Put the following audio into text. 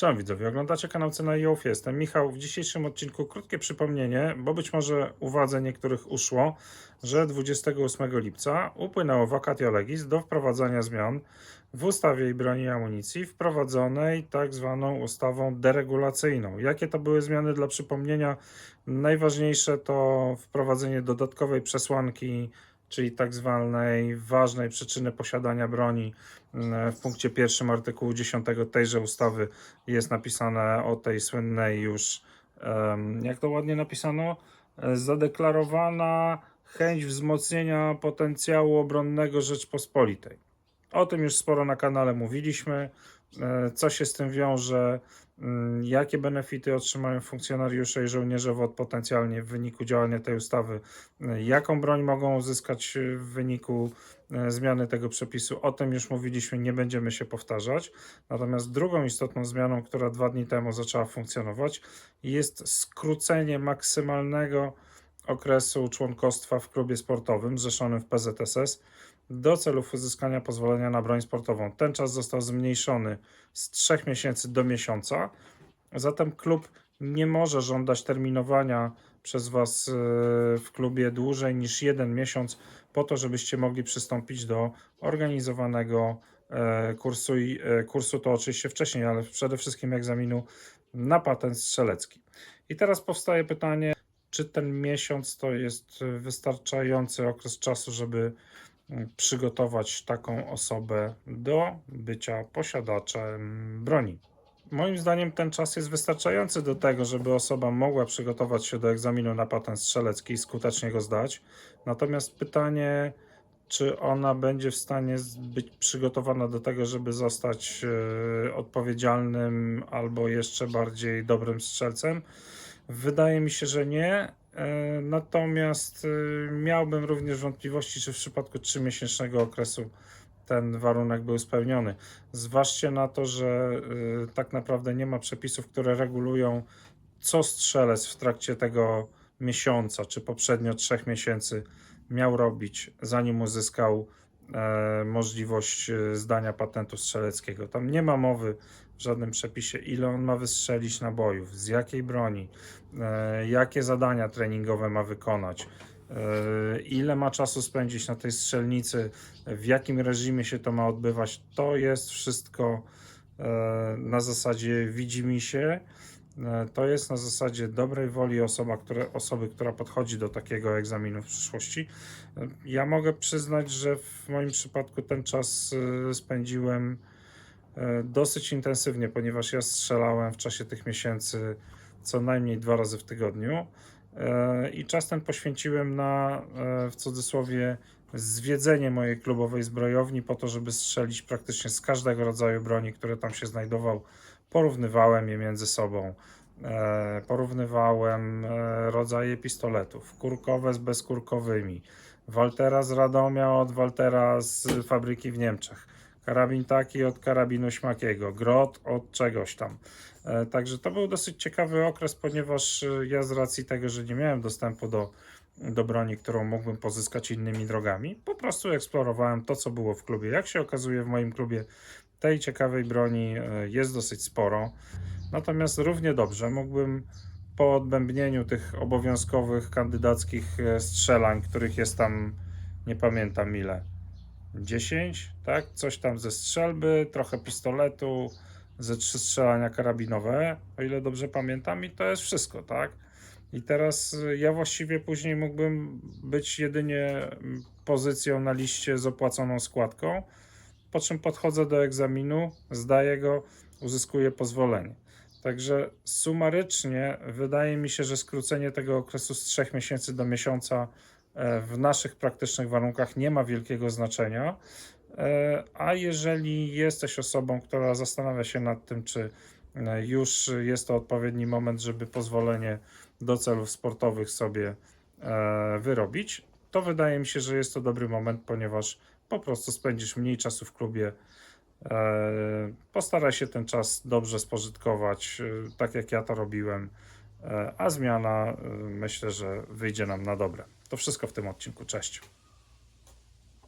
Cześć widzowie, oglądacie kanał Cena i Ołów. Jestem Michał. W dzisiejszym odcinku krótkie przypomnienie, bo być może uwadze niektórych uszło, że 28 lipca upłynęło vacatio legis do wprowadzania zmian w ustawie i broni amunicji, wprowadzonej tak zwaną ustawą deregulacyjną. Jakie to były zmiany dla przypomnienia? Najważniejsze to wprowadzenie dodatkowej przesłanki czyli tak zwanej ważnej przyczyny posiadania broni. W punkcie pierwszym artykułu 10 tejże ustawy jest napisane o tej słynnej już, jak to ładnie napisano, E, zadeklarowana chęć wzmocnienia potencjału obronnego Rzeczpospolitej. O tym już sporo na kanale mówiliśmy. E, Co się z tym wiąże? Mm, Jakie benefity otrzymają funkcjonariusze i żołnierze WOT potencjalnie w wyniku działania tej ustawy? E, Jaką broń mogą uzyskać w wyniku e, zmiany tego przepisu? O tym już mówiliśmy, nie będziemy się powtarzać. Natomiast drugą istotną zmianą, która dwa dni temu zaczęła funkcjonować, jest skrócenie maksymalnego okresu członkostwa w klubie sportowym zrzeszonym w PZSS do celów uzyskania pozwolenia na broń sportową. Ten czas został zmniejszony z 3 miesięcy do miesiąca. Zatem klub nie może żądać terminowania przez Was e, w klubie dłużej niż jeden miesiąc, po to, żebyście mogli przystąpić do organizowanego e, kursu. I, e, kursu to oczywiście wcześniej, ale przede wszystkim egzaminu na patent strzelecki. I teraz powstaje pytanie, czy ten miesiąc to jest wystarczający okres czasu, żeby przygotować taką osobę do bycia posiadaczem broni. Moim zdaniem ten czas jest wystarczający do tego, żeby osoba mogła przygotować się do egzaminu na patent strzelecki i skutecznie go zdać. Natomiast pytanie, czy ona będzie w stanie być przygotowana do tego, żeby zostać e, odpowiedzialnym albo jeszcze bardziej dobrym strzelcem? Wydaje mi się, że nie. E, Natomiast e, miałbym również wątpliwości, czy w przypadku 3-miesięcznego okresu ten warunek był spełniony. Zważcie na to, że y, tak naprawdę nie ma przepisów, które regulują, co strzelec w trakcie tego miesiąca, czy poprzednio trzech miesięcy miał robić, zanim uzyskał możliwość e, zdania patentu strzeleckiego. Tam nie ma mowy w żadnym przepisie, ile on ma wystrzelić nabojów, z jakiej broni, e, jakie zadania treningowe ma wykonać, e, ile ma czasu spędzić na tej strzelnicy, w jakim reżimie się to ma odbywać. To jest wszystko e, na zasadzie widzi mi się. E, To jest na zasadzie dobrej woli osoba, które, osoby, która podchodzi do takiego egzaminu w przyszłości. E, Ja mogę przyznać, że w moim przypadku ten czas e, spędziłem dosyć intensywnie, ponieważ ja strzelałem w czasie tych miesięcy co najmniej dwa razy w tygodniu. I czas ten poświęciłem na, w cudzysłowie, zwiedzenie mojej klubowej zbrojowni po to, żeby strzelić praktycznie z każdego rodzaju broni, które tam się znajdował. Porównywałem je między sobą. E, Porównywałem e, rodzaje pistoletów, kurkowe z bezkurkowymi. Waltera z Radomia od Waltera z fabryki w Niemczech. Karabin taki od karabinu śmakiego, grot od czegoś tam. E, Także to był dosyć ciekawy okres, ponieważ ja z racji tego, że nie miałem dostępu do, do broni, którą mógłbym pozyskać innymi drogami, po prostu eksplorowałem to, co było w klubie. Jak się okazuje, w moim klubie tej ciekawej broni e, jest dosyć sporo. Natomiast równie dobrze mógłbym po odbębnieniu tych obowiązkowych kandydackich e, strzelań, których jest tam nie pamiętam ile, 10, tak? Coś tam ze strzelby, trochę pistoletu, ze trzy strzelania karabinowe, o ile dobrze pamiętam, i to jest wszystko, tak? I teraz y, ja właściwie później mógłbym być jedynie pozycją na liście z opłaconą składką, po czym podchodzę do egzaminu, zdaję go, uzyskuję pozwolenie. Także sumarycznie wydaje mi się, że skrócenie tego okresu z 3 miesięcy do miesiąca e, w naszych praktycznych warunkach nie ma wielkiego znaczenia. E, A jeżeli jesteś osobą, która zastanawia się nad tym, czy e, już jest to odpowiedni moment, żeby pozwolenie do celów sportowych sobie wyrobić, to wydaje mi się, że jest to dobry moment, ponieważ po prostu spędzisz mniej czasu w klubie. E, Postaraj się ten czas dobrze spożytkować, e, tak jak ja to robiłem, e, a zmiana myślę, że wyjdzie nam na dobre. To wszystko w tym odcinku. Cześć.